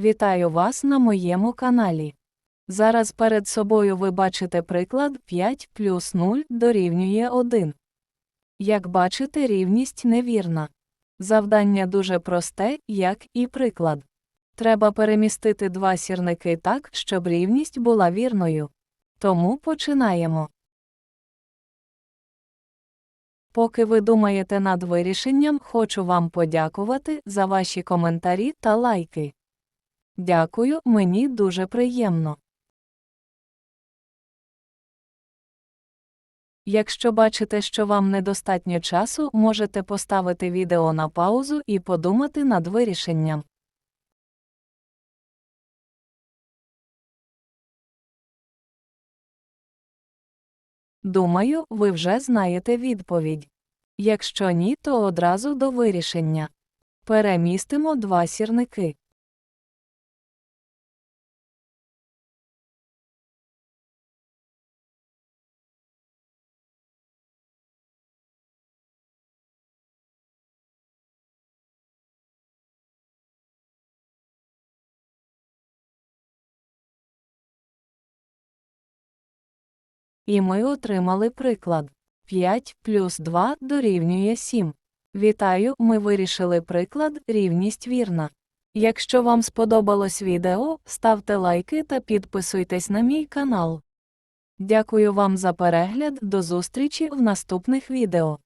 Вітаю вас на моєму каналі. Зараз перед собою ви бачите приклад 5 плюс 0 дорівнює 1. Як бачите, рівність невірна. Завдання дуже просте, як і приклад. Треба перемістити два сірники так, щоб рівність була вірною. Тому починаємо. Поки ви думаєте над вирішенням, хочу вам подякувати за ваші коментарі та лайки. Дякую, мені дуже приємно. Якщо бачите, що вам недостатньо часу, можете поставити відео на паузу і подумати над вирішенням. Думаю, ви вже знаєте відповідь. Якщо ні, то одразу до вирішення. Перемістимо два сірники. І ми отримали приклад. 5 плюс 2 дорівнює 7. Вітаю, ми вирішили приклад, рівність вірна. Якщо вам сподобалось відео, ставте лайки та підписуйтесь на мій канал. Дякую вам за перегляд, до зустрічі в наступних відео.